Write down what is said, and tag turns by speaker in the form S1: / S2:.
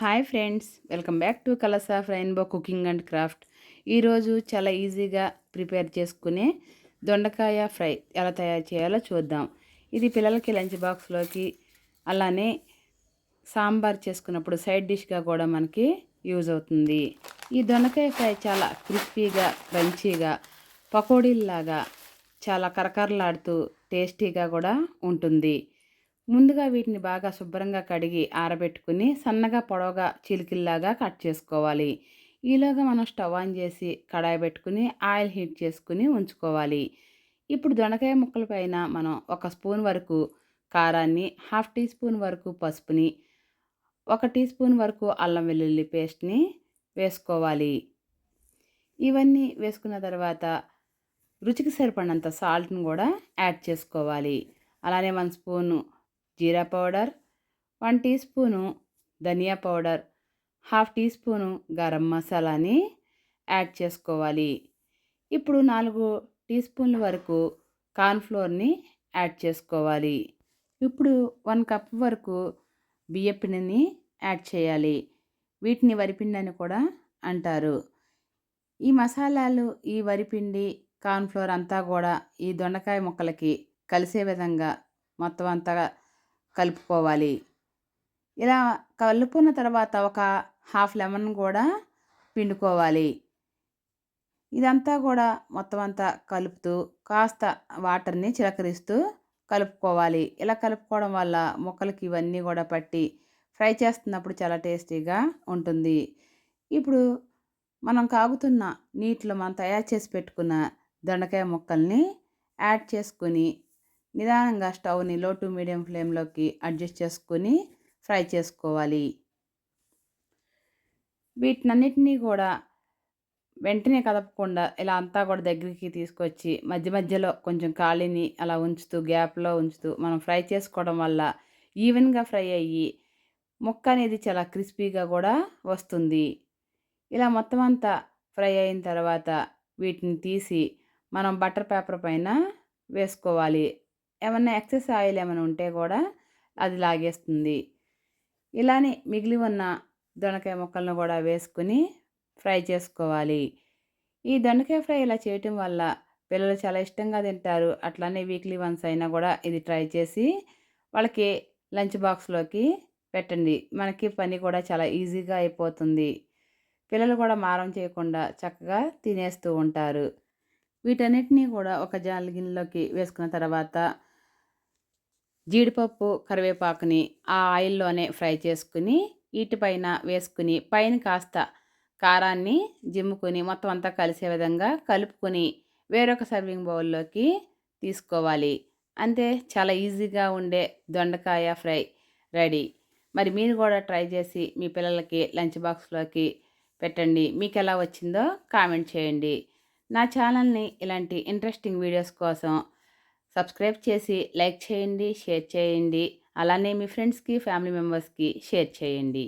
S1: Hi friends welcome back to colours of rainbow cooking and craft. ఈరోజు చాలా ఈజీగా prepare చేసుకునే దొండకాయ ఫ్రై ఎలా తయారు చేయాలో చూద్దాం. ఇది పిల్లలకి లంచ్ బాక్స్లోకి అలానే సాంబార్ చేసుకున్నప్పుడు సైడ్ డిష్గా కూడా మనకి యూజ్ అవుతుంది. ఈ దొండకాయ ఫ్రై చాలా క్రిస్పీగా క్రంచీగా పకోడీల్లాగా చాలా కరకరలాడుతూ టేస్టీగా కూడా ఉంటుంది. ముందుగా వీటిని బాగా శుభ్రంగా కడిగి ఆరబెట్టుకుని సన్నగా పొడవుగా చిలికిల్లాగా కట్ చేసుకోవాలి. ఈలోగా మనం స్టవ్ ఆన్ చేసి కడాయి పెట్టుకుని ఆయిల్ హీట్ చేసుకుని ఉంచుకోవాలి. ఇప్పుడు దొండకాయ ముక్కల పైన మనం ఒక స్పూన్ వరకు కారాన్ని హాఫ్ టీ స్పూన్ వరకు పసుపుని ఒక టీ స్పూన్ వరకు అల్లం వెల్లుల్లి పేస్ట్ని వేసుకోవాలి. ఇవన్నీ వేసుకున్న తర్వాత రుచికి సరిపడినంత సాల్ట్ని కూడా యాడ్ చేసుకోవాలి. అలానే one spoon jeera powder one teaspoon dhaniya powder half teaspoon garam మసాలాని యాడ్ చేసుకోవాలి. ఇప్పుడు నాలుగు టీ స్పూన్ల వరకు కార్న్ఫ్లోర్ని యాడ్ చేసుకోవాలి. ఇప్పుడు వన్ కప్ వరకు బియ్యపిండిని యాడ్ చేయాలి. వీటిని వరిపిండి అని కూడా అంటారు. ఈ మసాలాలు ఈ వరిపిండి కార్న్ఫ్లోర్ అంతా కూడా ఈ దొండకాయ ముక్కలకి కలిసే విధంగా మొత్తం అంతా కలుపుకోవాలి. ఇలా కలుపుకున్న తర్వాత ఒక హాఫ్ లెమన్ కూడా పిండుకోవాలి. ఇదంతా కూడా మొత్తం అంతా కలుపుతూ కాస్త వాటర్ని చిలకరిస్తూ కలుపుకోవాలి. ఇలా కలుపుకోవడం వల్ల ముక్కలకి ఇవన్నీ కూడా పట్టి ఫ్రై చేస్తున్నప్పుడు చాలా టేస్టీగా ఉంటుంది. ఇప్పుడు మనం కాగుతున్న నీటిలో మనం తయారు చేసి పెట్టుకున్న దొండకాయ ముక్కల్ని యాడ్ చేసుకుని నిదానంగా స్టవ్ని లో టు మీడియం ఫ్లేమ్లోకి అడ్జస్ట్ చేసుకొని ఫ్రై చేసుకోవాలి. వీటినన్నిటినీ కూడా వెంటనే కదపకుండా ఇలా అంతా కూడా దగ్గరికి తీసుకొచ్చి మధ్య మధ్యలో కొంచెం ఖాళీని అలా ఉంచుతూ గ్యాప్లో ఉంచుతూ మనం ఫ్రై చేసుకోవడం వల్ల ఈవెన్గా ఫ్రై అయ్యి ముక్క అనేది చాలా క్రిస్పీగా కూడా వస్తుంది. ఇలా మొత్తం అంతా ఫ్రై అయిన తర్వాత వీటిని తీసి మనం బటర్ పేపర్ పైన వేసుకోవాలి. ఏమన్నా ఎక్సెస్ ఆయిల్ ఏమైనా ఉంటే కూడా అది లాగేస్తుంది. ఇలానే మిగిలి ఉన్న దొండకాయ ముక్కలను కూడా వేసుకుని ఫ్రై చేసుకోవాలి. ఈ దొండకాయ ఫ్రై ఇలా చేయటం వల్ల పిల్లలు చాలా ఇష్టంగా తింటారు. అట్లానే వీక్లీ వన్స్ అయినా కూడా ఇది ట్రై చేసి వాళ్ళకి లంచ్ బాక్స్లోకి పెట్టండి. మనకి పని కూడా చాలా ఈజీగా అయిపోతుంది. పిల్లలు కూడా మారం చేయకుండా చక్కగా తినేస్తూ ఉంటారు. వీటన్నిటినీ కూడా ఒక జాలి గిన్నెలోకి వేసుకున్న తర్వాత జీడిపప్పు కరివేపాకుని ఆ ఆయిల్లోనే ఫ్రై చేసుకుని వీటిపైన వేసుకుని పైన కాస్త కారాన్ని జిమ్ముకొని మొత్తం అంతా కలిసే విధంగా కలుపుకొని వేరొక సర్వింగ్ బౌల్లోకి తీసుకోవాలి. అంతే చాలా ఈజీగా ఉండే దొండకాయ ఫ్రై రెడీ. మరి మీరు కూడా ట్రై చేసి మీ పిల్లలకి లంచ్ బాక్స్లోకి పెట్టండి. మీకు ఎలా వచ్చిందో కామెంట్ చేయండి. నా ఛానల్ని ఇలాంటి ఇంట్రెస్టింగ్ వీడియోస్ కోసం సబ్స్క్రైబ్ చేసి లైక్ చేయండి షేర్ చేయండి. అలానే మీ ఫ్రెండ్స్కి ఫ్యామిలీ మెంబర్స్కి షేర్ చేయండి.